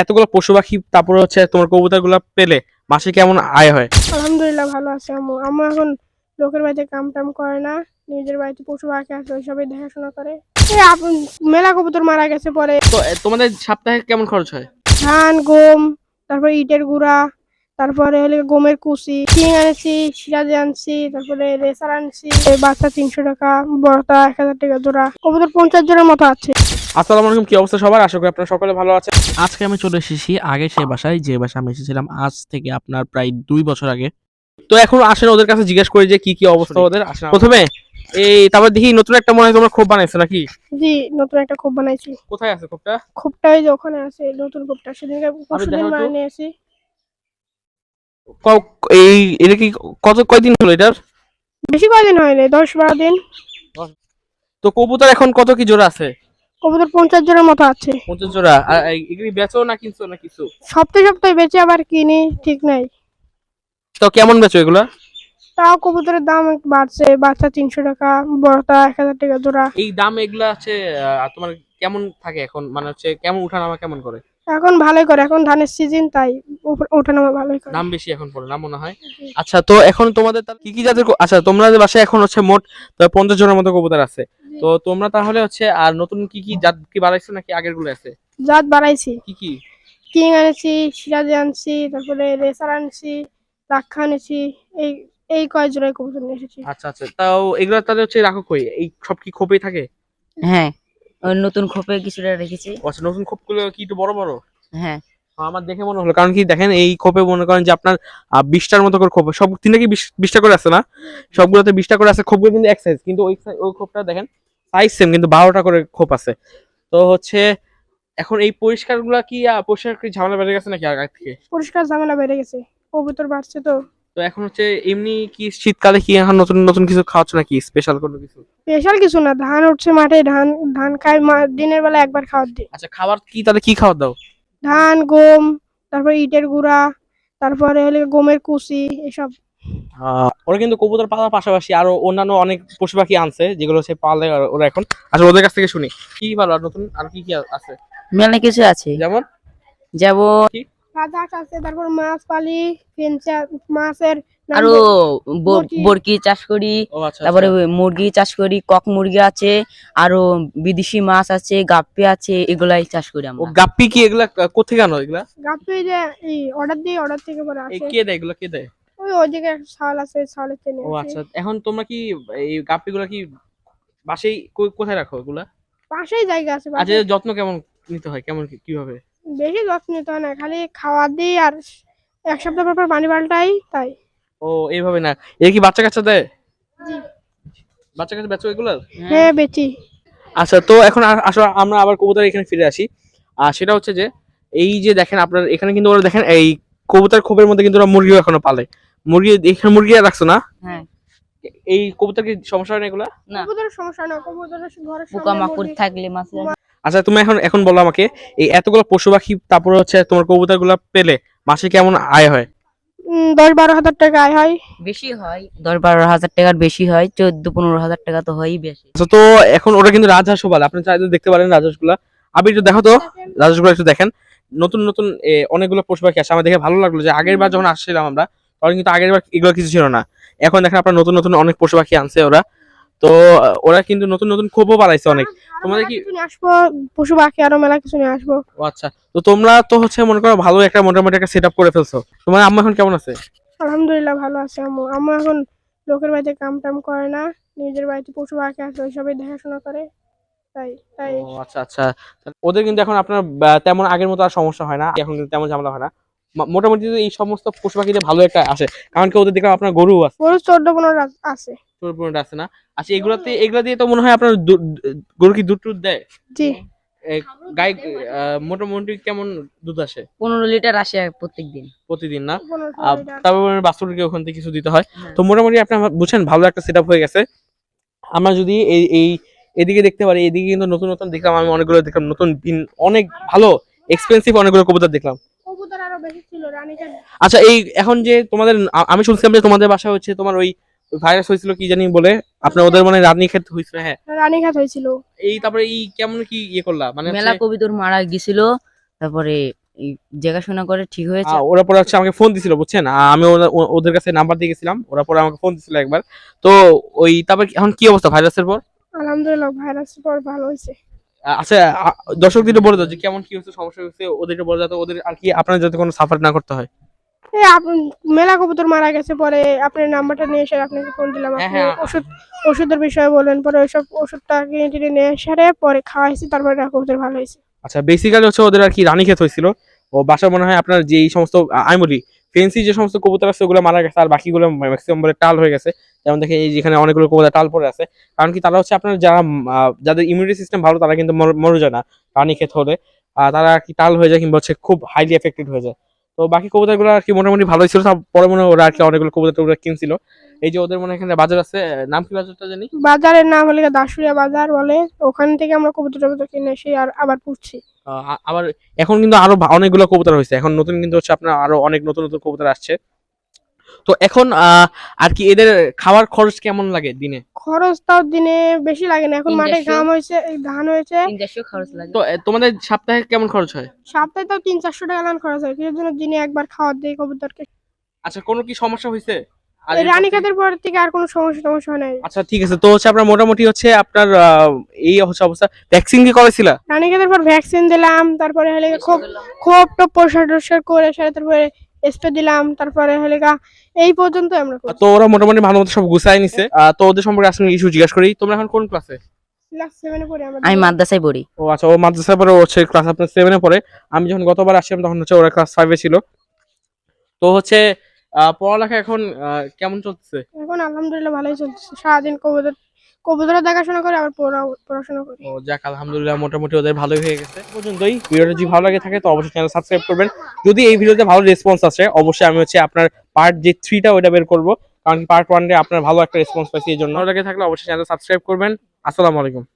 এতগুলো পশু পাখি তারপরে হচ্ছে তোমার কবুতরগুলা পেলে মাসে কেমন আয় হয়? আলহামদুলিল্লাহ ভালো আছে আম্মু। আম্মু এখন লোকের বাড়িতে কাম টাম করে না নিজের বাড়িতে পশু পাখি আছে ওইসবই দেখাশোনা করে। মেলা কবুতর মারা গেছে পরে। তো তোমাদের সপ্তাহে কেমন খরচ হয়? ধান গম তারপরে ইটের গুঁড়া তারপরে হলে গমের কুচি কিং আনছি সিরাজে আনছি তারপরে রেসার আনছি বাচ্চা তিনশো টাকা বড়টা এক হাজার টাকা জোড়া। কবুতর পঞ্চাশ জোড়ার মতো আছে। আসসালামু আলাইকুম কি অবস্থা সবার? আশা করি আপনারা সকলে ভালো আছেন। আজকে আমি চলে এসেছি আগে সে বাসায় যে বাসায় আমি এসেছিলাম আজ থেকে আপনার প্রায় দুই বছর আগে। তো এখন আসেন ওদের কাছে জিজ্ঞেস করি যে কি কি অবস্থা ওদের? আসেন প্রথমে এই তারপর দেখি নতুন একটা মনে হয় তোমরা খোপ বানাইছো নাকি? জি নতুন একটা খোপ বানাইছি। কোথায় আছে খোপটা? খোপটা ওই যে ওখানে আছে নতুন খোপটা। সেদিনকে পরশুদিন। বানিয়ে এই এটা কি কত কয়দিন হলো এটার? বেশি কয়দিন হয়নি দশ বারো দিন। তো কবুতর এখন কত কি জোড়া আছে? কবুতর পঞ্চাশ জোড়ার মতো আছে। পঞ্চাশ জোড়া? আর এগুলি বেচো না কিনছো না কিছু? সপ্তাহে সপ্তাহে বেচে আবার কিনি ঠিক নাই। তো কেমন বেচো এগুলা? তাও কবুতরের দাম বাড়ছে বাচ্চা তিনশো টাকা বড়টা এক হাজার টাকা জোড়া। এই দাম এগুলা আহ, তোমার কেমন থাকে এখন? মানে হচ্ছে কেমন উঠানামা কেমন করে? এখন ভালোই করে এখন ধানের সিজন তাই ওঠানামা ভালোই করে। দাম বেশি এখন পড়ে না মনে হয়? আচ্ছা তো এখন তোমাদের কি কি জাতের আচ্ছা তোমরা বাসায় এখন হচ্ছে মোট পঞ্চাশ জনের মতো কবুতর আছে। তো তোমরা তাহলে হচ্ছে আর নতুন কি কি জাত কি বাড়াইছো নাকি আগেরগুলো আছে? জাত বাড়াইছি কি কি? কিং আনছি সিরাজ আনছি তারপরে রেসার আনছি রাক্ষা আনছি এই এই কয় জোড়ায় কবুতর নিয়ে এসেছি। আচ্ছা আচ্ছা। তাও এগুলো তাহলে হচ্ছে রাখো কই? এই সব কি খোপেই থাকে? হ্যাঁ ওই নতুন খোপে কিছুটা রেখেছি। আচ্ছা নতুন খোপগুলো কি একটু বড় বড়? হ্যাঁ। আমার দেখে মনে হলো কারণ কি দেখেন এই খোপে মনে করেন যে আপনার বিশটার মতো করে খোপ সব তিনটা কি বিশ- বিশটা করে আছে না? সবগুলোতে বিশটা করে আছে খোপগুলো কিন্তু এক সাইজ কিন্তু ওই ওই খোপটা দেখেন সাইজ সেম কিন্তু বারোটা করে খোপ আছে। তো হচ্ছে এখন এই পরিষ্কারগুলা কি পরিষ্কার কি ঝামেলা বেড়ে গেছে নাকি আগে থেকে? পরিষ্কার ঝামেলা বেড়ে গেছে কবুতর বাড়ছে তো। তো এখন হচ্ছে এমনি কি শীতকালে কি এখন নতুন নতুন কিছু খাওয়াচ্ছ নাকি? স্পেশাল কোনো কিছু? স্পেশাল কিছু না ধান উঠছে মাঠে ধান ধান খাই দিনের বেলা একবার খাওয়ার দিই। আচ্ছা খাবার কি তাহলে কি খাবার দাও? ধান গম তারপরে ইটের গুঁড়া তারপরে হলে গমের কুচি এসব। ওরা কিন্তু কবুতর পালার পাশাপাশি আরও অন্যান্য অনেক পশু পাখি আনছে যেগুলো হচ্ছে পালে ওরা এখন। আসলে ওদের কাছ থেকে শুনি। কি ভালো আর নতুন আর কি কি আছে? মেলা কিছু আছে। যেমন? যেমন রাজাহাঁস আছে তারপর মাছ পালি মাছের আরও বল- ব- মুরগি। বরকি চাষ করি আচ্ছা তারপরে মুরগি চাষ করি কক মুরগি আছে আরও বিদেশি মাছ আছে গাপ্পি আছে এগুলাই চাষ করি আমরা। গাপ্পি কি এগুলা কোথেকে আনো এগুলা? গাপ্পি যে অর্ডার দিয়ে অর্ডার থেকে পরে আসে। কে দেয় এগুলো কে দেয়? ওই ওইদিকে একটা ছাল আছে ছালের টেনে ও আচ্ছা এখন তোমরা কি এই গাপ্পিগুলো কি বাসেই কো- কোথায় রাখো এগুলা পাশেই জায়গা আছে আচ্ছা বাসায়। যত্ন কেমন নিতে হয়? কেমন কি- কীভাবে? বেশি যত্ন নিতে হয় না খালি খাওয়া দিই আর এক সপ্তাহ পর পর পানি পাল্টাই তাই। ও এইভাবে না। এর কি বাচ্চা কাচ্চা দেয়? বাচ্চা কাচ্চা বেচো এগুলা হ্যাঁ। বেচি। আচ্ছা তো এখন আ- আসলে আমরা আবার কবুতর এখানে ফিরে আসি। আর সেটা হচ্ছে যে এই যে দেখেন আপনার এখানে কিন্তু ওরা দেখেন এই কবুতর খোপের মধ্যে কিন্তু ওরা মুরগিও এখনও পালে। মুরগি এখানে মুরগি আর রাখছো না? হ্যাঁ। এই কবুতর কি সমস্যা হয় না এগুলা? না। কবুতরের সমস্যা না কবুতরের ঘরের পোকা মাকড় থাকলে মাছ আচ্ছা তুমি এখন এখন বলো আমাকে এই এতগুলো পশু পাখি তারপরে হচ্ছে তোমার কবুতরগুলা পেলে মাসে কেমন আয় হয়? দশ বারো হাজার টাকা আয় হয়। বেশি হয় দশ বারো হাজার টাকার বেশি হয় চোদ্দ পনেরো হাজার টাকা তো হয়ই বেশি। আচ্ছা তো এখন ওরা কিন্তু রাজহাঁসও বলে আপনি চাইলে দেখতে পারেন রাজহাঁসগুলা আপনি একটু দেখো তো রাজহাঁসগুলো একটু দেখেন। নতুন নতুন অনেকগুলো পশু পাখি আসে আমার দেখে ভালো লাগল যে আগের বার যখন আসছিলাম আমরা তখন কিন্তু আগের বার এগুলো কিছু ছিল না। এখন দেখেন আপনার নতুন নতুন অনেক পশু পাখি আনছে ওরা। তো ওরা কিন্তু নতুন নতুন খোপও বাড়াইছে অনেক। তোমাদের কি- আসব পশু পাখি আরও মেলা কিছু নিয়ে আসব। ও আচ্ছা। তো তোমরা তো হচ্ছে মনে করো ভালো একটা মোটামুটি একটা সেট করে ফেলছো। তোমার আম্মা এখন কেমন আছে? আলহামদুলিল্লাহ ভালো আছে আম্মু। আম্মু এখন লোকের বাড়িতে কাম টাম করে না নিজের বাড়িতে পশু পাখি আছে ওইসবই দেখাশোনা করে। তাই তাই। ও আচ্ছা আচ্ছা। ওদের কিন্তু এখন আপনার তেমন আগের মতো আর সমস্যা হয় না এখন কিন্তু তেমন ঝামেলা হয় না। মোটামুটি এই সমস্ত পশু পাখিতে ভালো একটা আসে কারণ কি ওদের দেখলাম আপনার গরু আছে। গরু চোদ্দ পনেরো আছে। ছোট পনেরোটা আছে না? আচ্ছা এগুলাতে এগুলা দিয়ে তো মনে হয় আপনার গরু কি দুধ টুধ দেয়? জি। গাই মোটামুটি কেমন দুধ আসে? পনেরো লিটার আসে প্রত্যেক দিন প্রতিদিন না? আহ, তারপর বাস্তবকে ওখান থেকে কিছু দিতে হয়। হ্যাঁ। তো মোটামুটি আপনি বুঝছেন ভালো একটা সেট হয়ে গেছে। আমরা যদি এই এই এদিকে দেখতে পারি এদিকে কিন্তু নতুন নতুন দেখলাম আমি অনেকগুলো দেখলাম নতুন অনেক ভালো এক্সপেন্সিভ অনেকগুলো কবুতর দেখলাম কবুতর আরও বেশি ছিল রানীকে আচ্ছা এই এখন যে তোমাদের আমি শুনছিলাম যে তোমাদের বাসা হচ্ছে তোমার ওই ভাইরাস হয়েছিল কি জানি বলে? আপনার ওদের মানে রানী ক্ষেত হয়েছিল হ্যাঁ। রানীঘাট হয়েছিল। এই তারপরে এই কেমন কি ইয়ে করলা? মানে মেলা কবিতর মারা গেছিল তারপরে দেখাশোনা করে ঠিক হয়েছে। ওরা পরে হচ্ছে আমাকে ফোন দিছিল বুঝছেন? আমি ওদের কাছে নাম্বার দিয়ে গেছিলাম ওরা পরে আমাকে ফোন দিছিল একবার। তো ওই তারপর এখন কি অবস্থা ভাইরাসের পর? আলহামদুলিল্লাহ ভাইরাসের পর ভালো হয়েছে। আচ্ছা দর্শকদের বলে দাও যে কেমন কি হচ্ছে সমস্যা হচ্ছে ওদেরকে বলে যাতে ওদের আর কি আপনার যাতে কোনো সাফার না করতে হয়? মেলা কবুতর মারা গেছে পরে আপনার নাম্বারটা নিয়ে এসে আপনাকে ফোন দিলাম হ্যাঁ, আপনি হ্যাঁ। ওষুধ ওষুধের বিষয়ে বললেন পরে ওইসব ওষুধটা কিনে টিনে নিয়ে এসে পরে খাওয়াইছি তারপরে কবুতর ভালো হয়েছে। আচ্ছা বেসিক্যালি হচ্ছে ওদের আর কি রানীক্ষেত হয়েছিল। ও বাসা মনে হয় আপনার যে এই সমস্ত আমি বলি ফেন্সি যে সমস্ত কবুতর আছে ওগুলো মারা গেছে আর বাকিগুলো ম্যাক্সিমাম বলে টাল হয়ে গেছে। যেমন দেখে এই যেখানে অনেকগুলো কবুতর টাল পরে আছে। কারণ কি তারা হচ্ছে আপনার যারা যাদের ইমিউনিটি সিস্টেম ভালো তারা কিন্তু মরে যায় না রানীক্ষেত হলে। আহ, তারা আর কি টাল হয়ে যায় কিংবা হচ্ছে খুব হাইলি এফেক্টেড হয়ে যায়। তো বাকি কবুতরগুলো আর কি মোটামুটি ভালোই ছিল। তারপরে মনে হয় ওরা আর কি অনেকগুলো কবুতর কিনছিল। এই যে ওদের মনে এখানে বাজার আছে নাম কি বাজারটা জানি? বাজারের নাম হলে দাসুরিয়া বাজার বলে। ওখান থেকে আমরা কবুতর টবুতর কিনে এসে আর আবার পুষছি আবার এখন কিন্তু আরও অনেকগুলো কবুতর হয়েছে। এখন নতুন কিন্তু হচ্ছে আপনার আরও অনেক নতুন নতুন কবুতর আসছে। তো এখন আহ, আর কি এদের খাওয়ার খরচ কেমন লাগে দিনে? খরচ তাও দিনে বেশি লাগে না। এখন মাঠে ঘাম হয়েছে ধান হয়েছে। খরচ লাগে। তো তোমাদের সপ্তাহে কেমন খরচ হয়? সপ্তাহে তাও তিন চারশো টাকা লান খরচ হয়। জন্য দিনে একবার খাওয়ার দিই কবুতরকে। আচ্ছা কোনো কি সমস্যা হয়েছে? রানীকাতের পর থেকে আর কোনো সমস্যা টমস্যা হয় নাই। আচ্ছা ঠিক আছে। তো হচ্ছে আপনার মোটামুটি হচ্ছে আপনার আহ, এই হচ্ছে অবস্থা। ভ্যাকসিন কি করেছিল? রানীকাতের পর ভ্যাকসিন দিলাম তারপরে হলে খুব খুব টপ পরিষ্কার টরিষ্কার করে সেটা তারপরে স্প্রে দিলাম তারপরে হলে গা এই পর্যন্ত আমরা তো ওরা মোটামুটি ভালো মতো সব গুছাই নিছে। তো ওদের সম্পর্কে আসলে ইস্যু জিজ্ঞাসা করি। তোমরা এখন কোন ক্লাসে ক্লাস সেভেনে পড়ি আমরা। আমি মাদ্রাসায় পড়ি। ও আচ্ছা ও মাদ্রাসায় পরে হচ্ছে ক্লাস আপনার সেভেনে পড়ে। আমি যখন গতবার আসছিলাম তখন হচ্ছে ওরা ক্লাস ফাইভে ছিল। তো হচ্ছে আহ, পড়ালেখা এখন আহ, কেমন চলছে এখন আলহামদুলিল্লাহ ভালোই চলছে সারাদিন কবুতর কবুতরের দেখাশোনা করে আবার পড়া- পড়াশোনা করি। ও যাক আলহামদুলিল্লাহ মোটামুটি ওদের ভালোই হয়ে গেছে। পর্যন্তই ভিডিওটা যদি ভালো লাগে থাকে তো অবশ্যই চ্যানেল সাবস্ক্রাইব করবেন। যদি এই ভিডিওতে ভালো রেসপন্স আসে অবশ্যই আমি হচ্ছে আপনার পার্ট যে থ্রিটা ওইটা বের করব। কারণ পার্ট ওয়ান আপনার ভালো একটা রেসপন্স পাইছি এই জন্য। ভালো লাগে থাকলে অবশ্যই চ্যানেল সাবস্ক্রাইব করবেন। আসসালামু আলাইকুম।